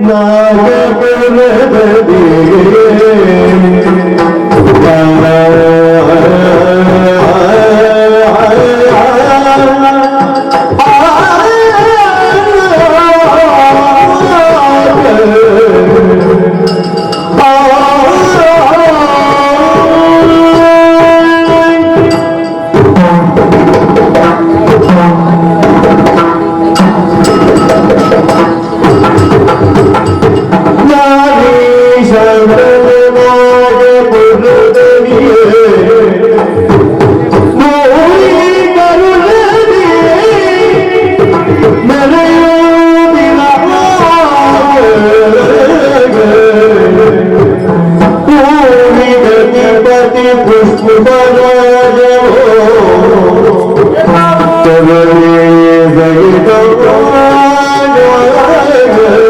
Naga oh you.